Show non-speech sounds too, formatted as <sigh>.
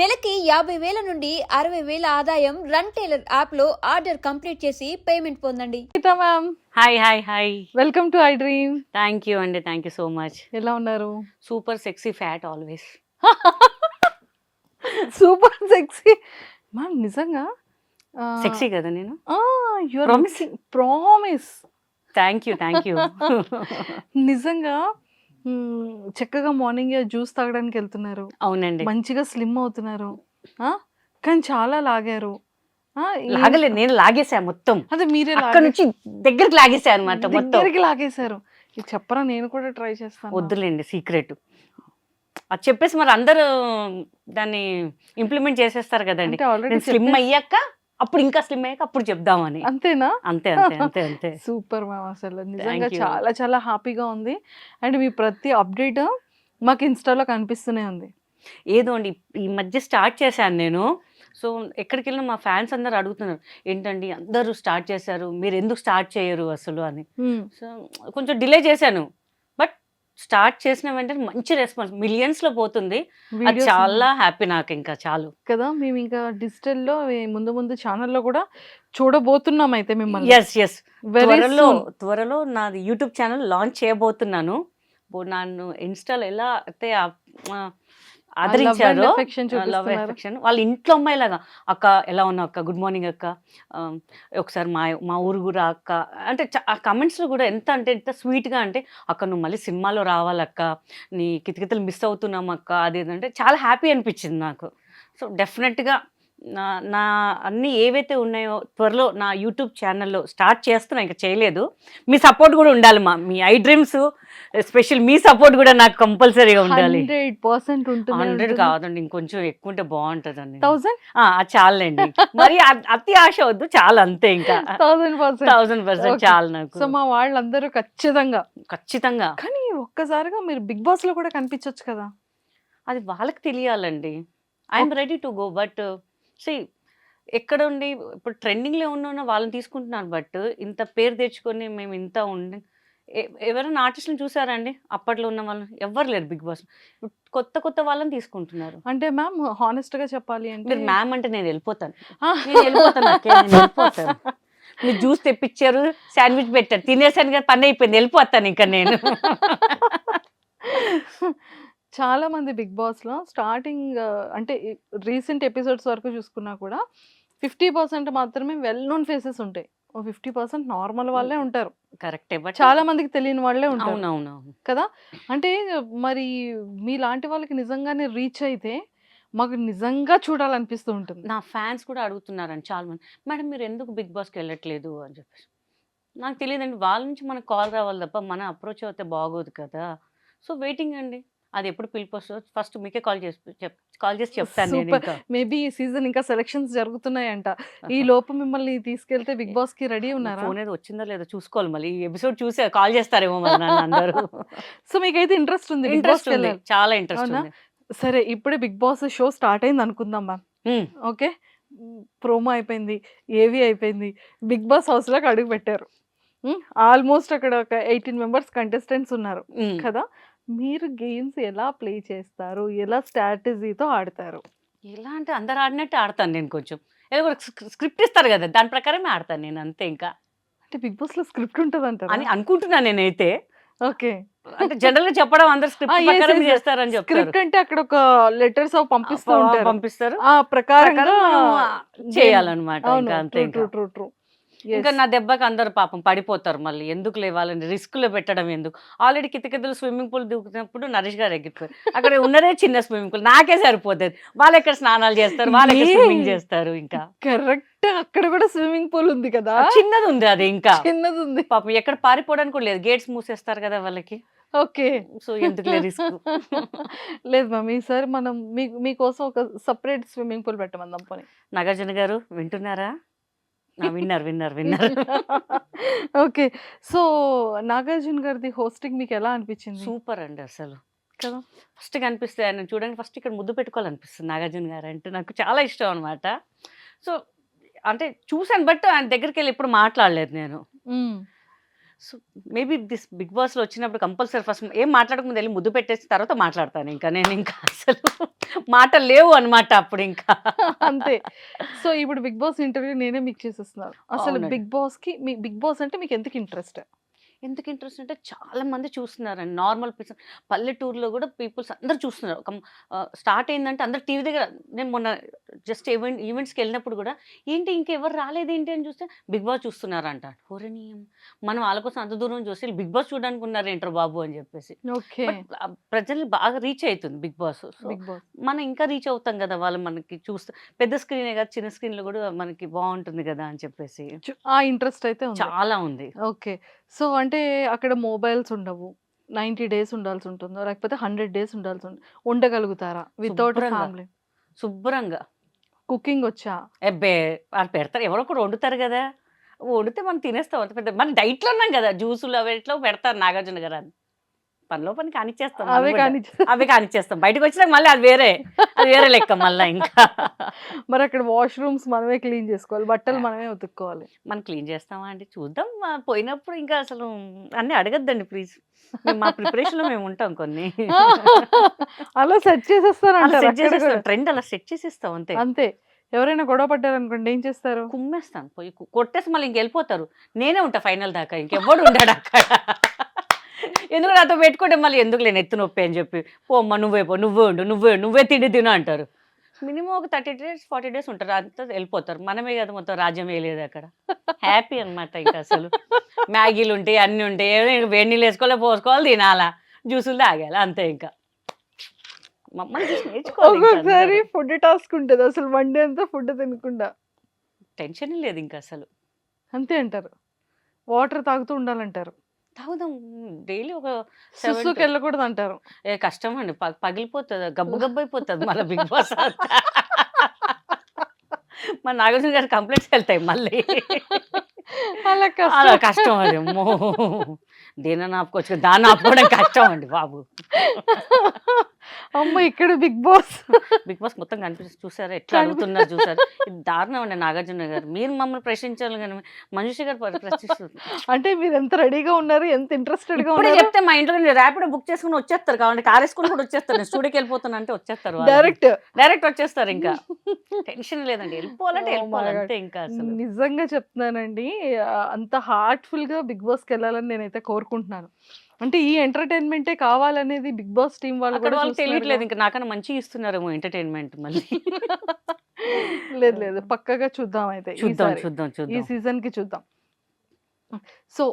నెలకి యాభై వేల నుండి అరవై వేల ఆదాయం రన్ టైలర్ యాప్లో ఆర్డర్ కంప్లీట్ చేసి పేమెంట్ పొందండి. Ma'am. Hi hi hi. Welcome to I dream thank you అండి థ్యాంక్ యూ సో మచ్ ఎలా ఉన్నారు? Super sexy fat always super sexy ma'am నిజంగా? సెక్సీ కదా నేను? Promise thank you thank you నిజంగా చక్కగా మార్నింగ్ జ్యూస్ తాగడానికి వెళ్తున్నారు. అవునండి. మంచిగా స్లిమ్ అవుతున్నారు. ఆ? కానీ చాలా లాగారు. లాగలేదు నేను లాగేసా మొత్తం. అదే మీరే అక్కడ నుంచి దగ్గరికి లాగేసా అనమాట మొత్తం. దగ్గరికి లాగేశారు. ఇది చెప్పరా నేను కూడా ట్రై చేస్తాను? వద్దులేండి సీక్రెట్. అది చెప్పేసి మరి అందరూ దాన్ని ఇంప్లిమెంట్ చేసేస్తారు కదండి. స్లిమ్ అయ్యాక అప్పుడు ఇంకా స్లిమ్ అయ్యాక అప్పుడు చెప్దామని. అంతేనా? అంతే అంతే అంతే అంతే. <laughs> సూపర్ మ్యామ్ అసలు. నిజంగా. చాలా చాలా హ్యాపీగా ఉంది. అండ్ మీ ప్రతి అప్డేట్ మాకు ఇన్స్టాలో కనిపిస్తూనే ఉంది. ఏదో అండి ఈ మధ్య స్టార్ట్ చేశాను నేను. సో ఎక్కడికి వెళ్ళినా మా ఫ్యాన్స్ అందరు అడుగుతున్నారు ఏంటండి అందరూ స్టార్ట్ చేశారు? మీరు ఎందుకు స్టార్ట్ చేయరు అసలు? అని. సో కొంచెం డిలే చేశాను. స్టార్ట్ చేసిన వెంటనే మంచి రెస్పాన్స్ మిలియన్స్లో పోతుంది. అది చాలా హ్యాపీ నాకు ఇంకా చాలు. కదా మేము ఇంకా డిజిటల్లో ముందు ముందు ఛానల్లో కూడా చూడబోతున్నాం అయితే మిమ్మల్ని. ఎస్ ఎస్ త్వరలో. త్వరలో నాది యూట్యూబ్ ఛానల్ లాంచ్ చేయబోతున్నాను. నన్ను ఇన్స్టాల్ ఎలా అయితే ఆదరించారో. లవ్. ఎఫెక్షన్ వాళ్ళ ఇంట్లో అమ్మాయిలాగా అక్క ఎలా ఉన్నావు అక్క? గుడ్ మార్నింగ్ అక్క. ఒకసారి మా మా ఊరు కూడా అక్క. అంటే ఆ కమెంట్స్లో కూడా ఎంత అంటే ఎంత స్వీట్గా అంటే అక్క నువ్వు మళ్ళీ సినిమాలో రావాలక్క నీ కితకితలు మిస్ అవుతున్నాం అక్క. అది ఇది అంటే చాలా హ్యాపీ అనిపించింది నాకు. సో డెఫినెట్గా నా నా అన్ని ఏవైతే ఉన్నాయో త్వరలో నా యూట్యూబ్ ఛానల్లో స్టార్ట్ చేస్తున్నా ఇంకా చేయలేదు. మీ సపోర్ట్ కూడా ఉండాలి మా మీ ఐ డ్రీమ్స్ స్పెషల్ మీ సపోర్ట్ కూడా నాకు కంపల్సరీగా ఉండాలి. హండ్రెడ్ పర్సెంట్ ఉంటుంది హండ్రెడ్ కాదండి ఇంకొంచెం ఎక్కువ ఉంటే బాగుంటుందండి. థౌసండ్? ఆ, అది చాలండి. మరి అతి ఆశ వద్దు చాలా అంతే ఇంకా. Thousand percent. Thousand percent. చాలు నాకు. సో మా వాళ్ళందరూ ఖచ్చితంగా. ఖచ్చితంగా. కానీ ఒక్కసారిగా మీరు బిగ్ బాస్లో కూడా కనిపించొచ్చు కదా. అది వాళ్ళకి తెలియాలండి. I'm ready to go but see ఎక్కడ ఉండి ఇప్పుడు ట్రెండింగ్లో ఉన్న వాళ్ళని తీసుకుంటున్నారు బట్ ఇంత పేరు తెచ్చుకొని మేము ఇంత ఉండి ఎవరైనా ఆర్టిస్ట్ని చూసారండి అప్పట్లో ఉన్న వాళ్ళని? ఎవ్వరు లేరు బిగ్ బాస్ కొత్త కొత్త వాళ్ళని తీసుకుంటున్నారు. అంటే మ్యామ్ హానెస్ట్గా చెప్పాలి అంటే మీరు మ్యామ్ అంటే నేను వెళ్ళిపోతాను. నేను వెళ్ళిపోతాను నేను వెళ్ళిపోతాను. మీరు జ్యూస్ తెప్పించారు శాండ్విచ్ పెట్టారు తినేసాను కదా పని అయిపోయింది వెళ్ళిపోతాను ఇంకా నేను. <laughs> చాలా మంది బిగ్ బాస్లో స్టార్టింగ్ అంటే రీసెంట్ ఎపిసోడ్స్ వరకు చూసుకున్నా కూడా ఫిఫ్టీ పర్సెంట్ మాత్రమే వెల్ నోన్ ఫేసెస్ ఉంటాయి. ఓ ఫిఫ్టీ పర్సెంట్ నార్మల్ వాళ్ళే ఉంటారు. కరెక్టే. బట్ చాలా మందికి తెలియని వాళ్ళే ఉంటారు. కదా? అంటే మరి మీలాంటి వాళ్ళకి నిజంగానే రీచ్ అయితే మాకు నిజంగా చూడాలనిపిస్తూ ఉంటుంది. నా ఫ్యాన్స్ కూడా అడుగుతున్నారండి చాలా మంది మేడం మీరు ఎందుకు బిగ్ బాస్కి వెళ్ళట్లేదు? అని చెప్పేసి. నాకు తెలియదండి. వాళ్ళ నుంచి మనకు కాల్ రావాలి తప్ప మన అప్రోచ్ అవుతే బాగోదు కదా. సో వెయిటింగ్ అండి. అది ఎప్పుడు పిలిపి వస్తుందో ఫస్ట్ మీకే కాల్ చేసి కాల్ చేసి చెప్తాను నేను Super. ఇంకా. మేబీ ఈ సీజన్ ఇంకా సెలక్షన్స్ జరుగుతున్నాయంట. ఈ లోపు మిమ్మల్ని తీసుకెళ్తే బిగ్ బాస్కి రెడీ ఉన్నారా? ఫోన్ ఏదో వచ్చిందో లేదో చూసుకోవాలి మళ్ళీ. ఈ ఎపిసోడ్ చూసే కాల్ చేస్తారేమో మరి నన్ను అందరూ. సో మీకైతే ఇంట్రెస్ట్ ఉంది బిగ్ ఇంట్రెస్ట్ ఉంది. చాలా ఇంట్రెస్ట్ అవునా? ఉంది. సరే ఇప్పుడే బిగ్ బాస్ షో స్టార్ట్ అయింది అనుకుందాం మ్యామ్. ఉమ్, ఓకే? ప్రోమో అయిపోయింది ఏవి అయిపోయింది. బిగ్ బాస్ హౌస్లోకి అడుగు పెట్టారు. ఆల్మోస్ట్ అక్కడ ఒక ఎయిటీన్ మెంబర్స్ కంటెస్టెంట్స్ ఉన్నారు. ఉమ్. కదా? మీరు గేమ్స్ ఎలా ప్లే చేస్తారు? ఎలా స్ట్రాటజీతో ఆడతారు? ఎలా అంటే అందరు ఆడినట్టు ఆడతాను నేను కొంచెం. ఏదో ఒక స్క్రిప్ట్ ఇస్తారు కదా దాని ప్రకారమే ఆడతాను నేను అంతే ఇంకా. అంటే బిగ్ బాస్లో స్క్రిప్ట్ ఉంటుంది అని అంటారు అనుకుంటున్నాను నేనైతే. ఓకే. అంటే జనరల్గా చెప్పడం అందరు ఆ, స్క్రిప్ట్ ప్రకారం. చేస్తారని చెప్తారు. స్క్రిప్ట్ అంటే అక్కడ ఒక లెటర్స్ పంపిస్తూ ప- ఉంటారు. పంపిస్తారు. ఆ ప్రకారంగా ప్రకారం మనం చేయాలన్నమాట అవును ఇంకా అంతే ట్రూ ఇంకా. ట్రూ ట్రూ ట్రూ ఇంకా నా దెబ్బకి అందరు పాపం పడిపోతారు మళ్ళీ. ఎందుకు లేవాలని రిస్క్లో పెట్టడం ఎందుకు? ఆల్రెడీ కితకితలు స్విమ్మింగ్ పూల్ దిగుతున్నప్పుడు నరేష్ గారు ఎగ్గిపోయారు అక్కడ ఉన్నదే చిన్న స్విమ్మింగ్ పూల్. నాకే సరిపోతుంది. వాళ్ళు ఎక్కడ స్నానాలు చేస్తారు? వాళ్ళు ఎక్కడ? స్విమ్మింగ్ చేస్తారు ఇంకా? కరెక్ట్ అక్కడ కూడా స్విమ్మింగ్ పూల్ ఉంది కదా? చిన్నది ఉంది అది ఇంకా. చిన్నది ఉంది పాపం ఎక్కడ పారిపోవడానికి కూడా లేదు. గేట్స్ మూసేస్తారు కదా వాళ్ళకి. ఓకే. సో ఎందుకు రిస్క్? <laughs> లేదు మ్యామ్ ఈసారి మనం మీ మీకోసం ఒక సపరేట్ స్విమ్మింగ్ పూల్ పెట్టమందాం పోనీ. నాగార్జున గారు వింటున్నారా? విన్నారు విన్నారు విన్నారు. ఓకే. సో నాగార్జున గారిది హోస్టింగ్ మీకు ఎలా అనిపించింది? సూపర్ అండి అసలు. కదా? ఫస్ట్ కనిపిస్తే ఆయన చూడండి ఫస్ట్ ఇక్కడ ముద్దు పెట్టుకోవాలనిపిస్తుంది నాగార్జున గారు అంటే నాకు చాలా ఇష్టం అనమాట సో అంటే చూసాను బట్ ఆయన దగ్గరికి వెళ్ళి ఎప్పుడు మాట్లాడలేదు నేను. సో మేబీ దిస్ బిగ్ బాస్లో వచ్చినప్పుడు కంపల్సరీ ఫస్ట్ ఏం మాట్లాడక ముందు వెళ్ళి ముద్దు పెట్టేసి తర్వాత మాట్లాడతాను ఇంకా నేను ఇంకా అసలు. మాటలు లేవు అనమాట అప్పుడు ఇంకా. అంతే. సో ఇప్పుడు బిగ్ బాస్ ఇంటర్వ్యూ నేనే మీకు చేసేస్తున్నాను. అసలు. బిగ్ బాస్కి మీ బిగ్ బాస్ అంటే మీకు ఎందుకు ఇంట్రెస్ట్? ఎందుకు ఇంట్రెస్ట్ అంటే చాలా మంది చూస్తున్నారండి. నార్మల్ పీపుల్ పల్లెటూరులో కూడా పీపుల్స్ అందరు చూస్తున్నారు. స్టార్ట్ అయిందంటే అందరు టీవీ దగ్గర నేను మొన్న జస్ట్ ఈవెంట్ ఈవెంట్స్కి వెళ్ళినప్పుడు కూడా ఏంటి ఇంకెవరు రాలేదు ఏంటి అని చూస్తే బిగ్ బాస్ చూస్తున్నారంట ఓరనీయం మనం వాళ్ళ కోసం అంత దూరం చూసి బిగ్ బాస్ చూడడానికి ఉన్నారు ఏంటర్ బాబు అని చెప్పేసి. ఓకే. ప్రజలు బాగా రీచ్ అవుతుంది బిగ్ బాస్. Big boss. మనం ఇంకా రీచ్ అవుతాం కదా వాళ్ళు మనకి చూస్తే. పెద్ద స్క్రీనే కదా చిన్న స్క్రీన్లో కూడా మనకి బాగుంటుంది కదా అని చెప్పేసి. ఆ ఇంట్రెస్ట్ అయితే చాలా ఉంది. ఓకే. సో అంటే అక్కడ మొబైల్స్ ఉండవు. నైంటీ డేస్ ఉండాల్సి ఉంటుందో లేకపోతే హండ్రెడ్ డేస్ ఉండాల్సి ఉంటుంది ఉండగలుగుతారా? వితౌట్ శుభ్రంగా. ఫ్యామిలీ. శుభ్రంగా. కుకింగ్ వచ్చా? ఎబ్బే వాళ్ళు పెడతారు. ఎవరో ఒకరు వండుతారు కదా. వండితే మనం తినేస్తాం. అంత పెద్ద మన డైట్లో ఉన్నాం కదా. జ్యూసులు అవి ఎట్లా పెడతారు నాగార్జున గారు అని. పనిలో పని కానిచ్చేస్తాం అవే కూడా. కానీ అవే కానిచ్చేస్తాం. బయటకు వచ్చినాక మళ్ళీ అది వేరే. అది వేరే లెక్క మళ్ళీ ఇంకా. మరి అక్కడ వాష్రూమ్స్ మనమే క్లీన్ చేసుకోవాలి. బట్టలు మనమే ఉతుక్కోవాలి. మనం క్లీన్ చేస్తామా అండి? చూద్దాం. పోయినప్పుడు ఇంకా అసలు అన్నీ అడగద్దండి ప్లీజ్. మా ప్రిపరేషన్లో మేము ఉంటాం కొన్ని. అలా సెట్ చేసేస్తారంటారు? సెట్ అక్కడ చేసేస్తాం. కూడా. ట్రెండ్ అలా సెట్ చేసేస్తాం అంతే. అంతే. ఎవరైనా గొడవ పడ్డారు అనుకోండి ఏం చేస్తారు? కుమ్మేస్తాను. పోయి కొట్టేసి మళ్ళీ ఇంకెళ్ళిపోతారు. నేనే ఉంటా ఫైనల్ దాకా. ఇంకెవ్వడు ఉంటాడు అక్కడ. ఎందుకు నాతో పెట్టుకుంటే మళ్ళీ ఎందుకు లేని ఎత్తు నొప్పి అని చెప్పి? పోమ్మ నువ్వే పో నువ్వే ఉండు నువ్వే నువ్వే తిండి తిను అంటారు. మినిమం ఒక థర్టీ డేస్ ఫార్టీ డేస్ ఉంటారు. అంతా వెళ్ళిపోతారు. మనమే కదా మొత్తం రాజ్యం వేయలేదు అక్కడ. హ్యాపీ అన్నమాట ఇంకా అసలు. మ్యాగీలు ఉంటాయి అన్నీ ఉంటాయి. వేడి నీళ్ళు వేసుకోవాలి పోసుకోవాలి తినాలా? జ్యూసులు తాగాలి అంతే ఇంకా. మమ్మల్ని చూసి నేర్చుకోవాలి ఇంకా ఒక్కొక్కసారి అందరూ. ఫుడ్ టాస్క్ ఉంటుంది. అసలు వన్ అంతా ఫుడ్ తినకుండా. టెన్షన్ లేదు ఇంకా అసలు. అంతే అంటారు. వాటర్ తాగుతూ ఉండాలంటారు. తాగుదాం. డైలీ ఒక సుస్సుకి to- వెళ్ళకూడదు అంటారు ఏ కష్టం అండి ప- పగిలిపోతుంది గబ్బు గబ్బు అయిపోతుంది మళ్ళీ బిగ్ బాస్ మా నాగార్జున గారి కంప్లైంట్స్ వెళ్తాయి మళ్ళీ. అలా అలా కష్టం కష్టం అది. అమ్మో. దేని ఆపుకోవచ్చు కదా, దాన్ని ఆపుకోవడం కష్టం అండి బాబు. అమ్మ ఇక్కడ బిగ్ బాస్. బిగ్ బాస్ మొత్తం కనిపిస్తుంది. చూసారా? ఎట్లా అడుగుతున్నారు చూసారు? ఇది దారుణం అండి నాగార్జున గారు. మీరు మమ్మల్ని ప్రశ్నించాలి కానీ మనుషి గారు ప్ర- ప్రశ్నిస్తుంది అంటే మీరు ఎంత రెడీగా ఉన్నారు ఎంత ఇంట్రెస్టెడ్గా ఉన్నారు? చెప్తే మా ఇంట్లో నేను ర్యాపిడో బుక్ చేసుకుని వచ్చేస్తారు కావాలి కార్ వేసుకుని కూడా వచ్చేస్తారు. నేను స్టూడియోకి వెళ్ళిపోతాను అంటే వచ్చేస్తారు. డైరెక్ట్ డైరెక్ట్ వచ్చేస్తారు ఇంకా. టెన్షన్ లేదండి. వెళ్ళిపోవాలంటే Oh my వెళ్ళిపోవాలి God. అంతే ఇంకా నిజంగా చెప్తున్నానండి అంత హార్ట్ఫుల్గా బిగ్ బాస్కి వెళ్ళాలని నేనైతే కోరుకుంటున్నాను. అంటే ఈ ఎంటర్టైన్మెంటే కావాలనేది బిగ్ బాస్ టీం వాళ్ళు అక్కడ కూడా వాళ్ళకి చూస్తున్నారు తెలియట్లేదు ఇంకా నాకన్నా మంచిగా ఇస్తున్నారేమో ఎంటర్టైన్మెంట్ మళ్ళీ. లేదు లేదు. పక్కగా చూద్దాం అయితే చూద్దాం ఈసారి. చూద్దాం ఈ చూద్దాం. సీజన్కి చూద్దాం. సో